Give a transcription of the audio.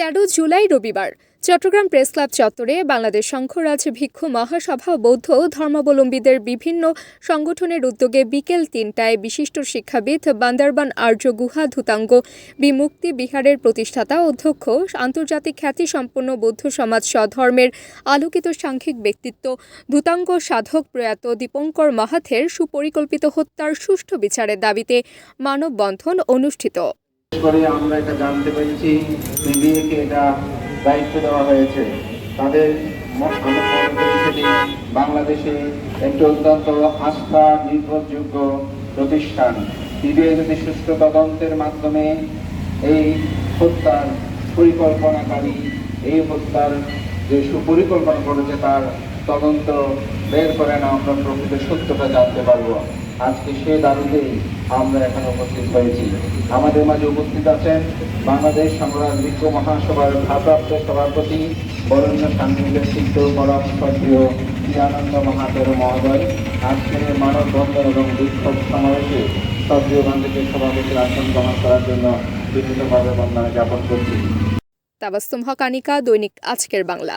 তেরো জুলাই রবিবার, Chittagong press club চত্বরে বাংলাদেশ সংঘরাজ ভিক্ষু মহাসভা বৌদ্ধ ধর্মাবলম্বীদের বিভিন্ন সংগঠনের উদ্যোগে বিকেল তিনটায় বিশিষ্ট শিক্ষাবিদ বান্দারবান আর্য গুহা ধুতাঙ্গ বিমুক্তি বিহারের প্রতিষ্ঠাতা অধ্যক্ষ আন্তর্জাতিক খ্যাতিসম্পন্ন বৌদ্ধ সমাজ স্বধর্মের আলোকিত সাংখ্যিক ব্যক্তিত্ব ধুতাঙ্গ সাধক প্রয়াত দীপঙ্কর মাহাথের সুপরিকল্পিত হত্যার সুষ্ঠু বিচারের দাবিতে মানববন্ধন অনুষ্ঠিত। করে আমরা এটা জানতে পেরেছি, বিবিএকে এটা দায়িত্ব দেওয়া হয়েছে। তাদের বাংলাদেশে একটি অত্যন্ত আস্থা নির্ভরযোগ্য প্রতিষ্ঠান। বিবিএ যদি সুষ্ঠু তদন্তের মাধ্যমে এই হত্যার পরিকল্পনাকারী এই হত্যার যে সুপরিকল্পনা করেছে তার তদন্ত বের করে না আমরা প্রকৃত সত্যটা জানতে পারব। আজকে সে দাবিতেই আমরা এখানে উপস্থিত হয়েছি। আমাদের মাঝে উপস্থিত আছেন বাংলাদেশ সংগ্রাম বিক্ষ মহাসভার ভারপ্রাপ্ত সভাপতি বরণ্য সাংবাদিকের সিদ্ধ পরামর্শপ্রিয় আনন্দ মহাতের মহোদয়। আজকের মানববন্ধন এবং বিক্ষোভ সমাবেশে সক্রিয় বান্ধবের সভাপতির আসন গ্রহণ করার জন্য বিভিন্নভাবে বন্দনা জ্ঞাপন করছি। তাবাস্তুম হক দৈনিক আজকের বাংলা।